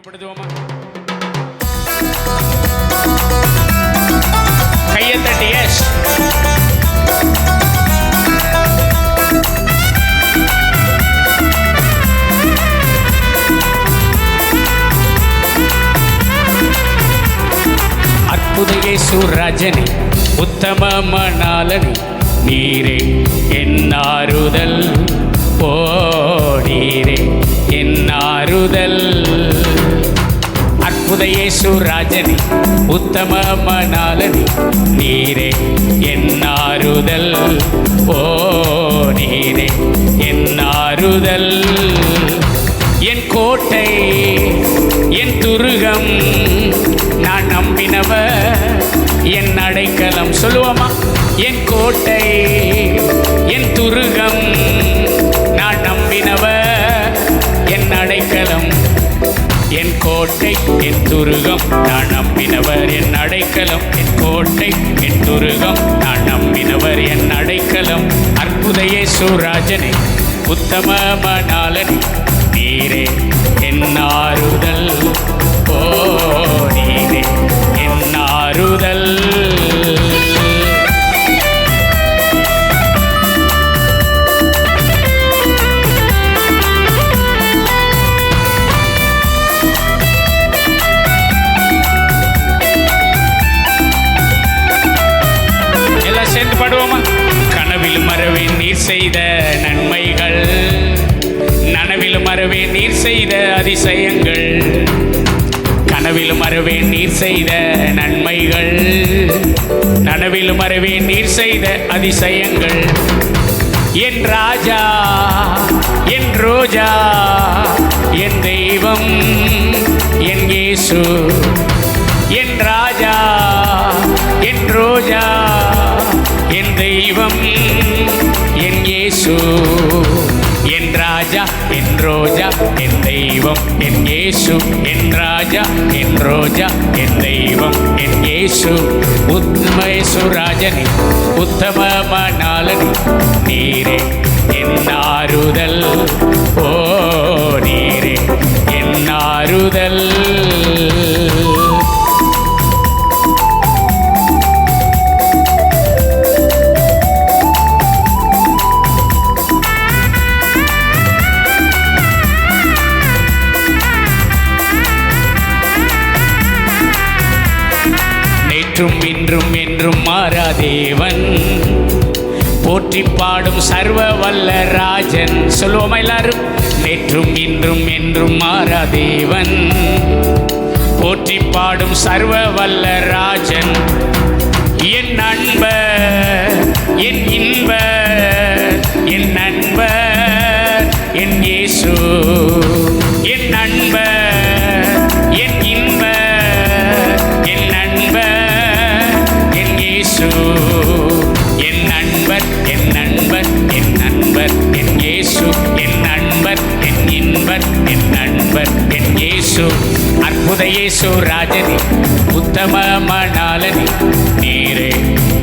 அறிமுகப்படுத்துவோமா கையை தட்டி எஸ் அற்புத சூராஜனே உத்தம மணாலனே நீரே என்னாறுதல் ஓ நீரே என்னாறுதல் ஆறுதல். இயேசு ராஜனே உத்தம மணாலனி நீரே என்னாறுதல் ஓ நீரே என்னாறுதல் என் கோட்டை என் துருகம் நான் நம்பினவ என் அடைக்கலம் சொல்லுவோமா? என் கோட்டை என் துருகம். கோட்டை என் துருகம் நான் நம்பினவர் என் அடைக்கலம். என் கோட்டை என் துருகம் நான் நம்பினவர் என் அடைக்கலம். அற்புதையே இயேசு உத்தம மணாலனே நீரே என் ஆறுதல். ஓ நனவில் மறவே நீர் செய்த நன்மைகள். நனவில் மறவே நீர் செய்த அதிசயங்கள். கனவில் மறவே நீர் செய்த நன்மைகள். நனவில் மறவே நீர் செய்த அதிசயங்கள். என் ராஜா என் ரோஜா என் தெய்வம் என் இயேசு என் ரா தெய்வம் என் இயேசு என் ராஜா என் ரோஜா என் தெய்வம் என் இயேசு என் ராஜா என் ரோஜா என் தெய்வம் என் இயேசு. உத்தமேசு ராஜனி உத்தம மணாலனி நீரே என் ஆறுதல் ஓ நீரே என் ஆறுதல். நேற்றும் இன்றும் என்றும் மாறாதேவன் போற்றி பாடும் சர்வ வல்ல ராஜன். சொல்லுவோமா எல்லாரும்? நேற்றும் இன்றும் என்றும் மாறாதேவன் போற்றி பாடும் சர்வ வல்ல ராஜன். என் அன்ப என் இன்ப இயேசு அற்புத இயேசு ராஜனி உத்தம மணாலனி நீரே என் ஆறுதல்